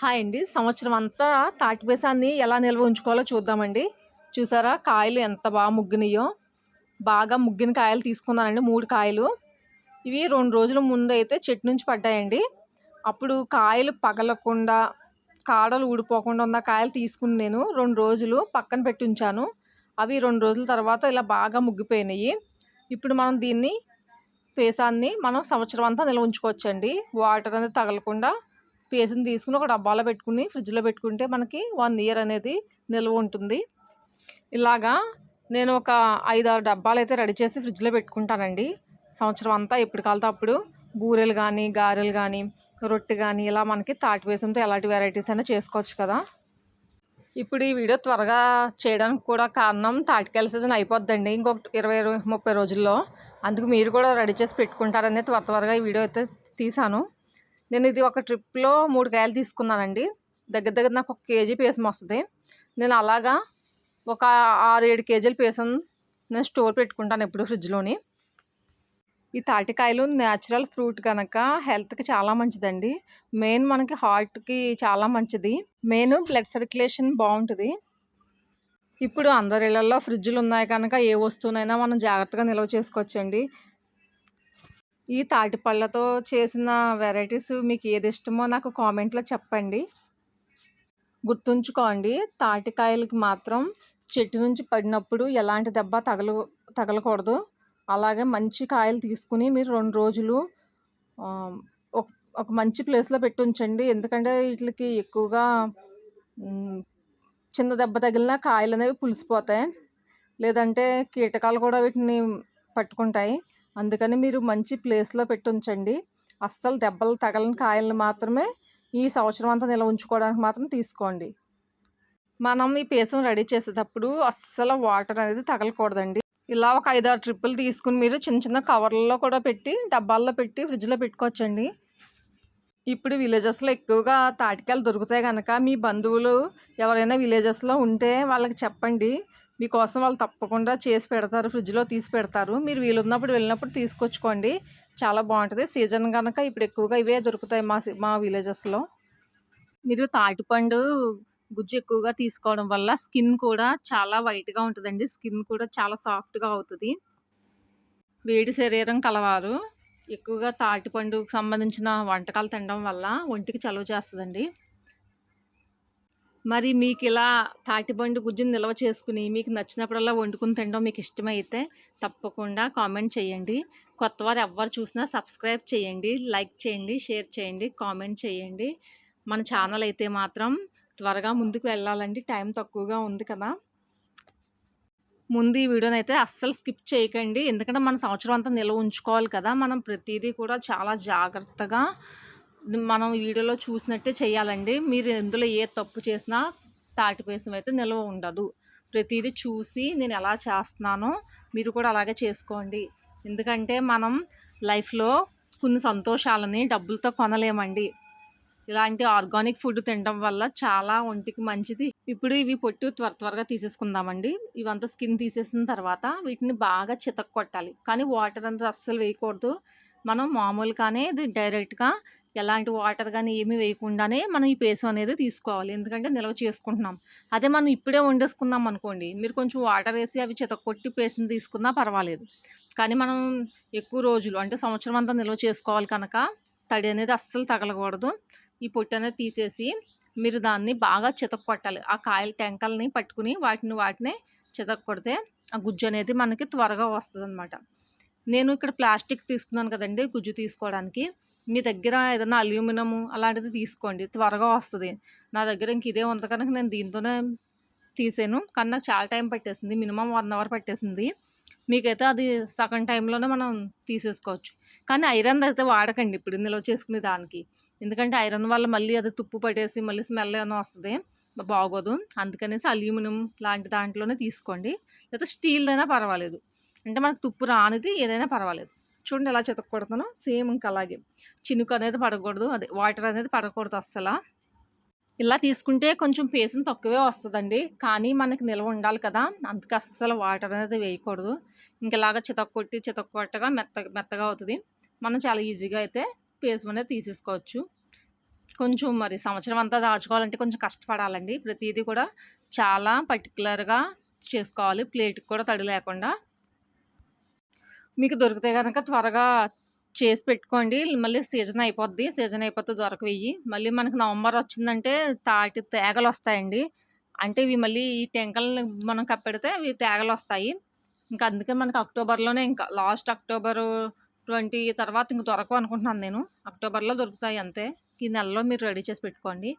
Hi అండి. సంవత్సరం అంతా తాటిపేసాన్ని ఎలా నిల్వ ఉంచుకోవాలో చూద్దామండి. చూసారా? కాయలు ఎంత బాగా ముగ్గినాయో. బాగా ముగ్గిన కాయలు తీసుకున్నానండి మూడు కాయలు. ఇవి రెండు రోజుల ముందు అయితే చెట్టు నుంచి పడ్డాయండి. అప్పుడు కాయలు పగలకుండా కాడలు ఊడిపోకుండా ఉన్న కాయలు తీసుకుని నేను రెండు రోజులు పక్కన పెట్టి ఉంచాను. అవి రెండు రోజుల తర్వాత ఇలా బాగా ముగ్గిపోయినాయి. ఇప్పుడు మనం దీన్ని పేసాన్ని మనం సంవత్సరం అంతా నిల్వ ఉంచుకోవచ్చండి. వాటర్ అనేది తగలకుండా పేస్ట్ని తీసుకుని ఒక డబ్బాలో పెట్టుకుని ఫ్రిడ్జ్లో పెట్టుకుంటే మనకి వన్ ఇయర్ అనేది నిల్వ ఉంటుంది. ఇలాగా నేను ఒక ఐదు ఆరు డబ్బాలు అయితే రెడీ చేసి ఫ్రిడ్జ్లో పెట్టుకుంటానండి. సంవత్సరం అంతా ఎప్పుడు కాలితే అప్పుడు బూరెలు కానీ గారెలు కానీ రొట్టె కానీ ఇలా మనకి తాటి వేసంతో ఎలాంటి వెరైటీస్ అయినా చేసుకోవచ్చు కదా. ఇప్పుడు ఈ వీడియో త్వరగా చేయడానికి కూడా కారణం తాటికాయల సీజన్ అయిపోద్దండి. ఇంకొక ఇరవై ఇరవై ముప్పై రోజుల్లో అందుకు మీరు కూడా రెడీ చేసి పెట్టుకుంటారని త్వర త్వరగా ఈ వీడియో అయితే తీసాను నేను ఇది ఒక ట్రిప్లో మూడు కాయలు తీసుకున్నానండి. దగ్గర దగ్గర నాకు ఒక కేజీ పేసం వస్తుంది. నేను అలాగా ఒక ఆరు ఏడు కేజీల పేసం నేను స్టోర్ పెట్టుకుంటాను ఎప్పుడు ఫ్రిడ్జ్లోని. ఈ తాటికాయలు న్యాచురల్ ఫ్రూట్ కనుక హెల్త్కి చాలా మంచిదండి. మెయిన్ మనకి హార్ట్కి చాలా మంచిది. మెయిన్ బ్లడ్ సర్క్యులేషన్ బాగుంటుంది. ఇప్పుడు అందరి ఇళ్ళలో ఫ్రిడ్జ్లు ఉన్నాయి కనుక ఏ వస్తువునైనా మనం జాగ్రత్తగా నిల్వ చేసుకోవచ్చండి. ఈ తాటిపళ్ళతో చేసిన వెరైటీస్ మీకు ఏది ఇష్టమో నాకు కామెంట్లో చెప్పండి. గుర్తుంచుకోండి తాటికాయలకి మాత్రం చెట్టు నుంచి పడినప్పుడు ఎలాంటి దెబ్బ తగల తగలకూడదు. అలాగే మంచి కాయలు తీసుకుని మీరు రెండు రోజులు ఒక ఒక మంచి ప్లేస్లో పెట్టి ఉంచండి. ఎందుకంటే వీటికి ఎక్కువగా చిన్న దెబ్బ తగిలిన కాయలు అనేవి పులిసిపోతాయి. లేదంటే కీటకాలు కూడా వీటిని పట్టుకుంటాయి. అందుకని మీరు మంచి ప్లేస్లో పెట్టి ఉంచండి అస్సలు దెబ్బలు తగలని కాయలను మాత్రమే ఈ సంవత్సరం అంతా నిల్వ ఉంచుకోవడానికి మాత్రం తీసుకోండి. మనం ఈ పేసం రెడీ చేసేటప్పుడు అస్సలు వాటర్ అనేది తగలకూడదండి. ఇలా ఒక ఐదు ఆరు ట్రిప్పులు తీసుకుని మీరు చిన్న చిన్న కవర్లలో కూడా పెట్టి డబ్బాల్లో పెట్టి ఫ్రిడ్జ్లో పెట్టుకోవచ్చండి. ఇప్పుడు విలేజెస్లో ఎక్కువగా తాటికాయలు దొరుకుతాయి కనుక మీ బంధువులు ఎవరైనా విలేజెస్లో ఉంటే వాళ్ళకి చెప్పండి. మీకోసం వాళ్ళు తప్పకుండా చేసి పెడతారు ఫ్రిడ్జ్లో తీసి పెడతారు. మీరు వీలున్నప్పుడు వెళ్ళినప్పుడు తీసుకొచ్చుకోండి. చాలా బాగుంటుంది. సీజన్ కనుక ఇప్పుడు ఎక్కువగా ఇవే దొరుకుతాయి మా మా విలేజెస్లో. మీరు తాటిపండు గుజ్జు ఎక్కువగా తీసుకోవడం వల్ల స్కిన్ కూడా చాలా వైట్గా ఉంటుందండి. స్కిన్ కూడా చాలా సాఫ్ట్గా అవుతుంది. వేడి శరీరం కలవారు. ఎక్కువగా తాటిపండుకు సంబంధించిన వంటకాలు తినడం వల్ల ఒంటికి చలువ చేస్తుందండి. మరి మీకు ఇలా తాటిబండి గుజ్జుని నిల్వ చేసుకుని మీకు నచ్చినప్పుడల్లా వండుకుని తినడం మీకు ఇష్టమైతే తప్పకుండా కామెంట్ చేయండి. కొత్త వారు ఎవరు చూసినా సబ్స్క్రైబ్ చేయండి లైక్ చేయండి షేర్ చేయండి కామెంట్ చేయండి. మన ఛానల్ అయితే మాత్రం త్వరగా ముందుకు వెళ్ళాలండి. టైం తక్కువగా ఉంది కదా. ముందు ఈ వీడియోని అయితే అస్సలు స్కిప్ చేయకండి. ఎందుకంటే మన సంవత్సరం అంతా నిల్వ ఉంచుకోవాలి కదా. మనం ప్రతిదీ కూడా చాలా జాగ్రత్తగా మనం వీడియోలో చూసినట్టే చేయాలండి. మీరు ఎందులో ఏ తప్పు చేసినా తాటిపేసం అయితే నిల్వ ఉండదు. ప్రతిదీ చూసి నేను ఎలా చేస్తున్నానో మీరు కూడా అలాగే చేసుకోండి. ఎందుకంటే మనం లైఫ్లో కొన్ని సంతోషాలని డబ్బులతో కొనలేమండి. ఇలాంటి ఆర్గానిక్ ఫుడ్ తినడం వల్ల చాలా ఒంటికి మంచిది. ఇప్పుడు ఇవి పొట్టు త్వర త్వరగా తీసేసుకుందామండి. ఇవంతా స్కిన్ తీసేసిన తర్వాత వీటిని బాగా చితక్కొట్టాలి. కానీ వాటర్ అంతా అస్సలు వేయకూడదు. మనం మామూలుగానే ఇది డైరెక్ట్గా ఎలాంటి వాటర్ కానీ ఏమీ వేయకుండానే మనం ఈ పేసం అనేది తీసుకోవాలి. ఎందుకంటే నిల్వ చేసుకుంటున్నాం. అదే మనం ఇప్పుడే వండేసుకుందాం అనుకోండి మీరు కొంచెం వాటర్ వేసి అవి చితకొట్టి పేస్ట్ని తీసుకున్నా పర్వాలేదు. కానీ మనం ఎక్కువ రోజులు అంటే సంవత్సరం అంతా నిల్వ చేసుకోవాలి కనుక తడి అనేది అస్సలు తగలకూడదు. ఈ పొట్టు అనేది తీసేసి మీరు దాన్ని బాగా చితక కొట్టాలి. ఆ కాయల టెంకల్ని పట్టుకుని వాటిని వాటిని చితక కొడితే ఆ గుజ్జు అనేది మనకి త్వరగా వస్తుంది నేను ఇక్కడ ప్లాస్టిక్ తీసుకున్నాను కదండి గుజ్జు తీసుకోవడానికి. మీ దగ్గర ఏదైనా అల్యూమినియం అలాంటిది తీసుకోండి. త్వరగా వస్తుంది. నా దగ్గర ఇంక ఇదే ఉంది కనుక నేను దీంతోనే తీసాను. కానీ నాకు చాలా టైం పట్టేసింది. మినిమం వన్ అవర్ పట్టేసింది. మీకైతే అది సగం టైంలోనే మనం తీసేసుకోవచ్చు. కానీ ఐరన్ అయితే వాడకండి. ఇప్పుడు నిల్వ చేసుకునే దానికి. ఎందుకంటే ఐరన్ వల్ల మళ్ళీ అది తుప్పు పట్టేసి మళ్ళీ స్మెల్ ఏమైనా వస్తుంది బాగోదు. అందుకనేసి అల్యూమినియం లాంటి దాంట్లోనే తీసుకోండి. లేకపోతే స్టీల్ అయినా పర్వాలేదు. అంటే మనకు తుప్పు రానిది ఏదైనా పర్వాలేదు. చూడండి ఎలా కొడుతున్నాను సేమ్ ఇంకా అలాగే చినుకు అనేది పడకూడదు అదే వాటర్ అనేది పడకూడదు అస్సలు ఇలా తీసుకుంటే కొంచెం పేసిన తక్కువే వస్తుందండి కానీ మనకి నిల్వ ఉండాలి కదా అందుకే అస్సలు వాటర్ అనేది వేయకూడదు ఇంకెలాగా చితక్కొట్టి చితక్కొట్టగా మెత్త మెత్తగా అవుతుంది మనం చాలా ఈజీగా అయితే పేసం అనేది తీసేసుకోవచ్చు కొంచెం మరి సంవత్సరం అంతా దాచుకోవాలంటే కొంచెం కష్టపడాలండి. ప్రతిదీ కూడా చాలా పర్టిక్యులర్‌గా చేసుకోవాలి. ప్లేట్‌కి కూడా తడి లేకుండా. మీకు దొరికితే కనుక త్వరగా చేసి పెట్టుకోండి. మళ్ళీ సీజన్ అయిపోద్ది. సీజన్ అయిపోతే దొరకవి మళ్ళీ మనకు నవంబర్ వచ్చిందంటే తాటి తేగలు వస్తాయండి అంటే ఇవి మళ్ళీ ఈ టెంకల్ని మనం కప్పెడితే ఇవి తేగలొస్తాయి. ఇంకా అందుకే మనకు అక్టోబర్‌లోనే ఇంకా లాస్ట్ అక్టోబరు 20 తర్వాత ఇంక దొరకవు అనుకుంటున్నాను నేను. అక్టోబర్‌లో దొరుకుతాయి అంతే. ఈ నెలలో మీరు రెడీ చేసి పెట్టుకోండి.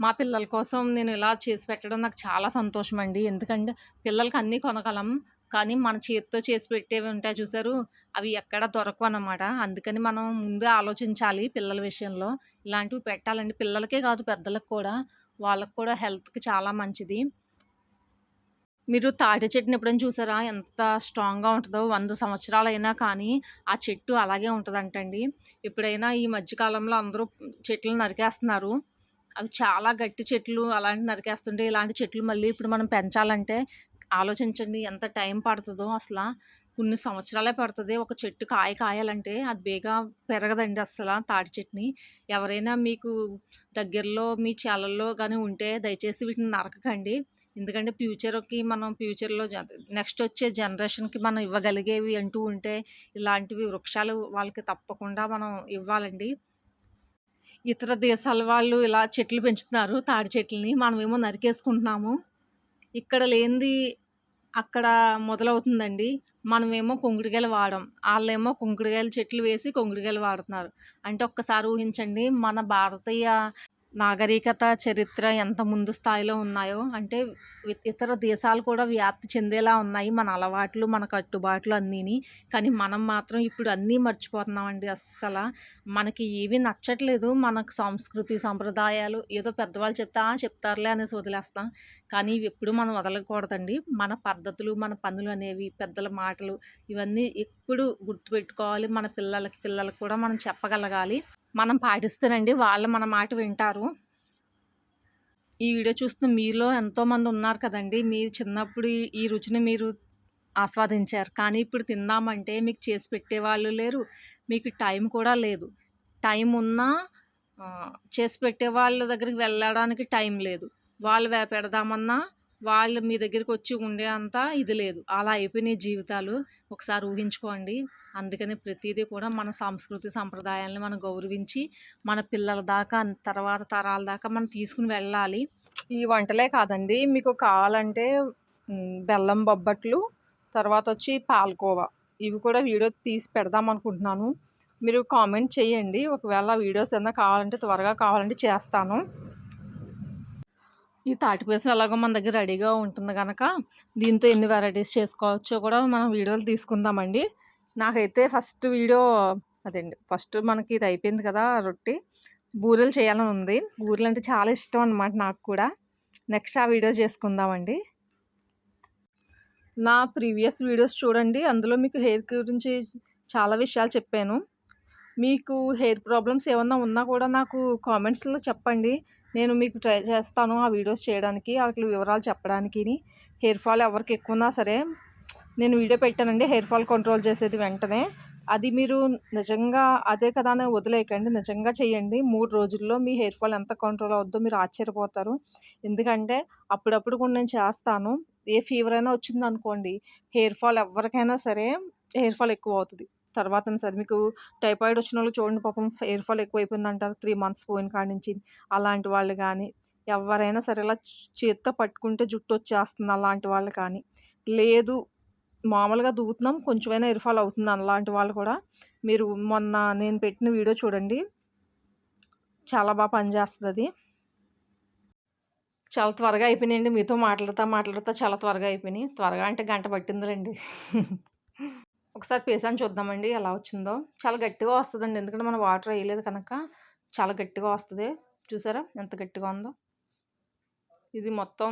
మా పిల్లల కోసం నేను ఇలా చేసి పెట్టడం నాకు చాలా సంతోషం అండి ఎందుకంటే పిల్లలకి అన్నీ కొనగలం. కానీ మన చేతితో చేసి పెట్టేవి ఉంటాయి చూసారు? అవి ఎక్కడ అన్నమాట అందుకని మనం ముందే ఆలోచించాలి పిల్లల విషయంలో. ఇలాంటివి పెట్టాలండి. పిల్లలకే కాదు పెద్దలకు కూడా. వాళ్ళకి కూడా హెల్త్‌కి చాలా మంచిది. మీరు తాటి చెట్టుని ఎప్పుడైనా చూసారా? ఎంత స్ట్రాంగ్‌గా ఉంటుందో వంద సంవత్సరాలైనా కానీ ఆ చెట్టు అలాగే ఉంటుందంటండి ఎప్పుడైనా ఈ మధ్యకాలంలో అందరూ చెట్లు నరికేస్తున్నారు. అవి చాలా గట్టి చెట్లు అలాంటివి నరికేస్తుంటే ఇలాంటి చెట్లు మళ్ళీ ఇప్పుడు మనం పెంచాలంటే ఆలోచించండి ఎంత టైం పడుతుందో అసలు కొన్ని సంవత్సరాలే పడుతుంది ఒక చెట్టు కాయ కాయాలంటే అది బేగా పెరగదండి అసలు తాటి చెట్టుని. ఎవరైనా మీకు దగ్గరలో మీ చేలల్లో కానీ ఉంటే దయచేసి వీటిని నరకకండి. ఎందుకంటే ఫ్యూచర్‌కి మనం ఫ్యూచర్‌లో జ నెక్స్ట్ వచ్చే జనరేషన్‌కి మనం ఇవ్వగలిగేవి అంటూ ఉంటే ఇలాంటివి వృక్షాలు వాళ్ళకి తప్పకుండా మనం ఇవ్వాలండి. ఇతర దేశాల వాళ్ళు ఇలా చెట్లు పెంచుతున్నారు తాటి చెట్లని. మనమేమో నరికేసుకుంటున్నాము. ఇక్కడ లేనిది అక్కడ మొదలవుతుందండి. మనమేమో కుంకుడుకాయలు వాడం. వాళ్ళేమో కుంకుడుకాయల చెట్లు వేసి కుంకుడుకాయలు వాడుతున్నారు. అంటే ఒక్కసారి ఊహించండి మన భారతీయ నాగరికత, చరిత్ర ఎంత ముందు స్థాయిలో ఉన్నాయో. అంటే ఇతర దేశాలు కూడా వ్యాప్తి చెందేలా ఉన్నాయి మన అలవాట్లు, మన కట్టుబాట్లు అన్నీని. కానీ మనం మాత్రం ఇప్పుడు అన్నీ మర్చిపోతున్నామండి అస్సల. మనకి ఏవి నచ్చట్లేదు. మనకు సంస్కృతి, సంప్రదాయాలు ఏదో పెద్దవాళ్ళు చెప్తా చెప్తారులే అనేసి వదిలేస్తాం. కానీ ఇవి ఎప్పుడు మనం వదలకూడదండి. మన పద్ధతులు, మన పనులు అనేవి, పెద్దల మాటలు ఇవన్నీ ఎప్పుడు గుర్తుపెట్టుకోవాలి. మన పిల్లలకి, పిల్లలకు కూడా మనం చెప్పగలగాలి. మనం పాటిస్తేనండి వాళ్ళు మన మాట వింటారు. ఈ వీడియో చూస్తున్న మీలో ఎంతోమంది ఉన్నారు కదండీ! మీరు చిన్నప్పుడు ఈ రుచిని మీరు ఆస్వాదించారు. కానీ ఇప్పుడు తిందామంటే మీకు చేసి పెట్టేవాళ్ళు లేరు. మీకు టైం కూడా లేదు. టైం ఉన్నా చేసి చేసి పెట్టేవాళ్ళ దగ్గరికి వెళ్ళడానికి టైం లేదు. వాళ్ళు పెడదామన్నా వాళ్ళు మీ దగ్గరికొచ్చి ఉండే అంత ఇది లేదు. అలా అయిపోయినాయి జీవితాలు. ఒకసారి ఊహించుకోండి. అందుకని ప్రతిదీ కూడా మన సంస్కృతి, సంప్రదాయాల్ని మనం గౌరవించి మన పిల్లల దాకా తర్వాత తరాల దాకా మనం తీసుకుని వెళ్ళాలి. ఈ వంటలే కాదండి మీకు కావాలంటే బెల్లం బొబ్బట్లు, తర్వాత వచ్చి పాలకోవా. ఇవి కూడా వీడియో తీసి పెడదాం అనుకుంటున్నాను. మీరు కామెంట్ చేయండి. ఒకవేళ వీడియోస్ ఏమన్నా కావాలంటే త్వరగా కావాలంటే చేస్తాను. ఈ తాటి పాయసం ఎలాగో మన దగ్గర రెడీగా ఉంటుంది కనుక దీంతో ఎన్ని వెరైటీస్ చేసుకోవచ్చో కూడా మనం వీడియోలు తీసుకుందామండి. నాకైతే ఫస్ట్ వీడియో అదండి. ఫస్ట్ మనకి ఇది అయిపోయింది కదా! రొట్టి. బూరెలు చేయాలని ఉంది. బూరెలు అంటే చాలా ఇష్టం అనమాట నాకు కూడా. నెక్స్ట్ ఆ వీడియో చేసుకుందామండి. నా ప్రీవియస్ వీడియోస్ చూడండి. అందులో మీకు హెయిర్ గురించి చాలా విషయాలు చెప్పాను. మీకు హెయిర్ ప్రాబ్లమ్స్ ఏమన్నా ఉన్నా కూడా నాకు కామెంట్స్‌లో చెప్పండి. నేను మీకు ట్రై చేస్తాను ఆ వీడియోస్ చేయడానికి. ఆటిలి వివరాలు చెప్పడానికి హెయిర్ ఫాల్ ఎవరికి ఎక్కువున్నా సరే నేను వీడియో పెట్టానండి హెయిర్ ఫాల్ కంట్రోల్ చేసేది వెంటనే. అది మీరు నిజంగా అదే కదా అని వదిలేయకండి. నిజంగా చేయండి. మూడు రోజుల్లో మీ హెయిర్ ఫాల్ ఎంత కంట్రోల్ అవుద్దో మీరు ఆశ్చర్యపోతారు. ఎందుకంటే అప్పుడప్పుడు కూడా నేను చేస్తాను. ఏ ఫీవర్ అయినా వచ్చిందనుకోండి హెయిర్ ఫాల్ ఎవ్వరికైనా సరే హెయిర్ ఫాల్ ఎక్కువ అవుతుంది తర్వాత సరే మీకు టైఫాయిడ్ వచ్చిన వాళ్ళు చూడండి పాపం హెయిర్ ఫాల్ ఎక్కువైపోయిందంటారు 3 మంత్స్ పోయిన కాడ నుంచి. అలాంటి వాళ్ళు కానీ ఎవరైనా సరే ఇలా చేత్తో పట్టుకుంటే జుట్టు వచ్చేస్తుంది అలాంటి వాళ్ళు కానీ, లేదు మామూలుగా దూతున్నాం కొంచెమైనా హెయిర్ ఫాల్ అవుతుంది అలాంటి వాళ్ళు కూడా మీరు మొన్న నేను పెట్టిన వీడియో చూడండి. చాలా బాగా పనిచేస్తుంది అది చాలా త్వరగా అయిపోయినాయండి. మీతో మాట్లాడుతా, మాట్లాడుతా చాలా త్వరగా అయిపోయినాయి. త్వరగా అంటే గంట పట్టిందిలేండి ఒకసారి పేసాన్ని చూద్దామండి ఎలా వచ్చిందో. చాలా గట్టిగా వస్తుందండి ఎందుకంటే మనం వాటర్ వేయలేదు కనుక చాలా గట్టిగా వస్తుంది చూసారా ఎంత గట్టిగా ఉందో? ఇది మొత్తం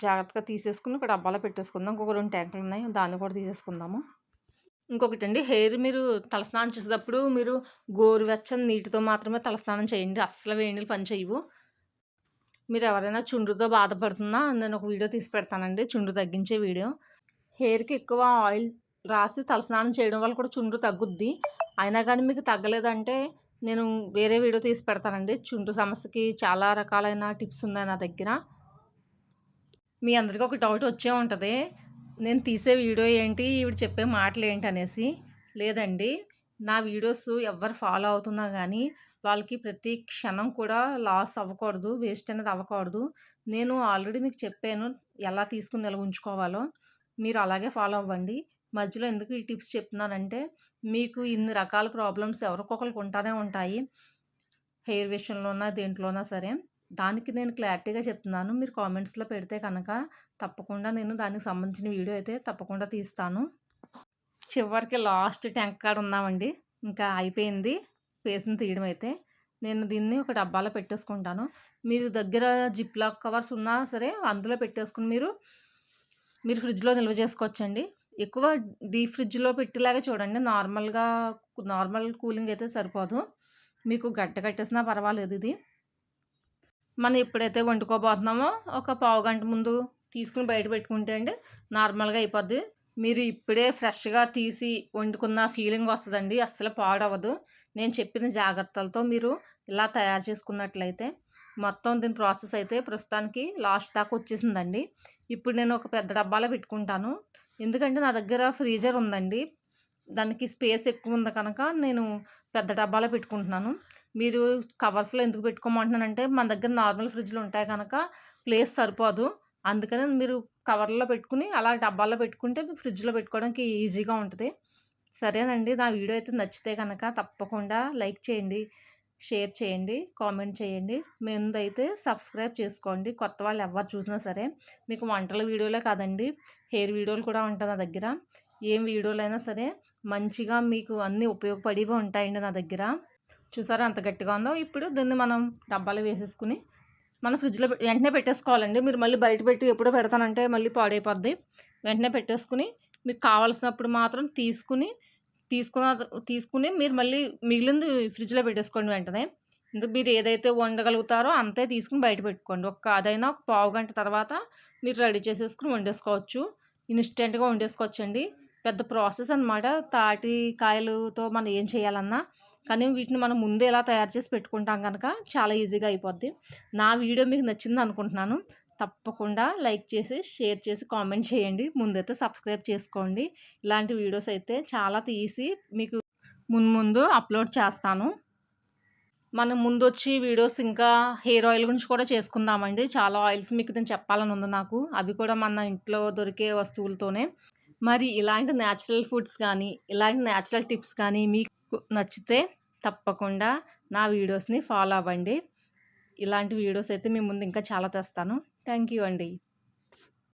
జాగ్రత్తగా తీసేసుకుని ఇక్కడ డబ్బాలో పెట్టేసుకుందాం. ఇంకొక రెండు ట్యాంకులు ఉన్నాయి దాన్ని కూడా తీసేసుకుందాము. ఇంకొకటండి హెయిర్ మీరు తలస్నానం చేసేటప్పుడు మీరు గోరువెచ్చని నీటితో మాత్రమే తలస్నానం చేయండి. అస్సలు వేణులు పని చేయవు. మీరెవరైనా చుండ్రుతో బాధపడుతున్నా నేను ఒక వీడియో తీసి పెడతానండి. చుండ్రు తగ్గించే వీడియో. హెయిర్‌కి ఎక్కువ ఆయిల్ రాసి తలస్నానం చేయడం వల్ల కూడా చుండ్రు తగ్గుద్ది. అయినా కానీ మీకు తగ్గలేదంటే నేను వేరే వీడియో తీసి పెడతానండి. చుండ్రు సమస్యకి చాలా రకాలైన టిప్స్ ఉన్నాయి నా దగ్గర. మీ అందరికీ ఒక డౌట్ వచ్చే ఉంటుంది. నేను తీసే వీడియో ఏంటి? ఇవి చెప్పే మాటలు ఏంటి అనేసి. లేదండి. నా వీడియోస్ ఎవరు ఫాలో అవుతున్నా కానీ వాళ్ళకి ప్రతి క్షణం కూడా లాస్ అవ్వకూడదు వేస్ట్ అనేది అవ్వకూడదు. నేను ఆల్రెడీ మీకు చెప్పాను ఎలా తీసుకుని నిల్వ ఉంచుకోవాలో. మీరు అలాగే ఫాలో అవ్వండి. మధ్యలో ఎందుకు ఈ టిప్స్ చెప్తున్నానంటే మీకు ఇన్ని రకాల ప్రాబ్లమ్స్ ఎవరికొకరికి ఉంటానే ఉంటాయి. హెయిర్ విషయంలోనా దేంట్లోనా సరే. దానికి నేను క్లారిటీగా చెప్తున్నాను. మీరు కామెంట్స్లో పెడితే కనుక తప్పకుండా నేను దానికి సంబంధించిన వీడియో అయితే తప్పకుండా తీస్తాను. చివరికి లాస్ట్ ట్యాంక్ కాడ ఉన్నామండి ఇంకా అయిపోయింది. పేస్ట్ని తీయడం అయితే. నేను దీన్ని ఒక డబ్బాలో పెట్టేసుకుంటాను. మీరు దగ్గర జిప్ లాక్ కవర్స్ ఉన్నా సరే అందులో పెట్టేసుకుని మీరు మీరు ఫ్రిడ్జ్లో నిల్వ చేసుకోవచ్చండి. ఎక్కువ డీప్ ఫ్రిడ్జ్లో పెట్టేలాగా చూడండి. నార్మల్గా నార్మల్ కూలింగ్ అయితే సరిపోదు. మీకు గట్ట కట్టేసినా పర్వాలేదు ఇది. మనం ఎప్పుడైతే వండుకోబోతున్నామో ఒక పావు గంట ముందు తీసుకుని బయట పెట్టుకుంటే అండి నార్మల్గా అయిపోద్ది. మీరు ఇప్పుడే ఫ్రెష్గా తీసి వండుకున్న ఫీలింగ్ వస్తుందండి. అస్సలు పాడవదు నేను చెప్పిన జాగ్రత్తలతో మీరు ఇలా తయారు చేసుకున్నట్లయితే మొత్తం దీని ప్రాసెస్ అయితే ప్రస్తుతానికి లాస్ట్ దాకా వచ్చేసిందండి. ఇప్పుడు నేను ఒక పెద్ద డబ్బాలో పెట్టుకుంటాను. ఎందుకంటే నా దగ్గర ఫ్రీజర్ ఉందండి. దానికి స్పేస్ ఎక్కువ ఉంది కనుక నేను పెద్ద డబ్బాలో పెట్టుకుంటున్నాను. మీరు కవర్స్లో ఎందుకు పెట్టుకోమంటున్నానంటే మన దగ్గర నార్మల్ ఫ్రిడ్జ్లు ఉంటాయి కనుక ప్లేస్ సరిపోదు. అందుకని మీరు కవర్లో పెట్టుకుని అలా డబ్బాలో పెట్టుకుంటే ఫ్రిడ్జ్లో పెట్టుకోవడానికి ఈజీగా ఉంటుంది. సరేనండి నా వీడియో అయితే నచ్చితే కనుక తప్పకుండా లైక్ చేయండి. షేర్ చేయండి కామెంట్ చేయండి. ముందైతే సబ్స్క్రైబ్ చేసుకోండి. కొత్త వాళ్ళు ఎవరు చూసినా సరే మీకు వంటల వీడియోలే కాదండి. హెయిర్ వీడియోలు కూడా ఉంటాయి నా దగ్గర. ఏం వీడియోలైనా సరే మంచిగా మీకు అన్నీ ఉపయోగపడివి ఉంటాయండి నా దగ్గర. చూసారా అంత గట్టిగా ఉందో? ఇప్పుడు దీన్ని మనం డబ్బాలు వేసేసుకుని మనం ఫ్రిడ్జ్లో వెంటనే పెట్టేసుకోవాలండి. మీరు మళ్ళీ బయట పెట్టి ఎప్పుడో పెడతానంటే మళ్ళీ పాడైపోద్ది. వెంటనే పెట్టేసుకుని మీకు కావాల్సినప్పుడు మాత్రం తీసుకుని తీసుకున్న తీసుకుని మీరు మళ్ళీ మిగిలింది ఫ్రిడ్జ్లో పెట్టేసుకోండి వెంటనే. ఇంకా మీరు ఏదైతే వండగలుగుతారో అంతే తీసుకుని బయట పెట్టుకోండి. ఒక అదైనా ఒక పావు గంట తర్వాత మీరు రెడీ చేసేసుకుని వండేసుకోవచ్చు. ఇన్స్టెంట్గా వండేసుకోవచ్చండి. పెద్ద ప్రాసెస్ అనమాట తాటి కాయలతో మనం ఏం చేయాలన్నా. కానీ వీటిని మనం ముందే ఎలా తయారు చేసి పెట్టుకుంటాం కనుక చాలా ఈజీగా అయిపోద్ది. నా వీడియో మీకు నచ్చింది అనుకుంటున్నాను. తప్పకుండా లైక్ చేసి షేర్ చేసి కామెంట్ చేయండి. ముందైతే సబ్స్క్రైబ్ చేసుకోండి. ఇలాంటి వీడియోస్ అయితే చాలా తీసి మీకు ముందు ముందు అప్లోడ్ చేస్తాను. మనం ముందు వచ్చి వీడియోస్ ఇంకా హెయిర్ ఆయిల్ గురించి కూడా చేసుకుందామండి. చాలా ఆయిల్స్ మీకు నేను చెప్పాలని ఉంది నాకు. అవి కూడా మన ఇంట్లో దొరికే వస్తువులతోనే. మరి ఇలాంటి న్యాచురల్ ఫుడ్స్ కానీ ఇలాంటి న్యాచురల్ టిప్స్ కానీ మీకు నచ్చితే తప్పకుండా నా వీడియోస్ని ఫాలో అవ్వండి. ఇలాంటి వీడియోస్ అయితే మీ ముందు ఇంకా చాలా తెస్తాను. థ్యాంక్ యూ అండి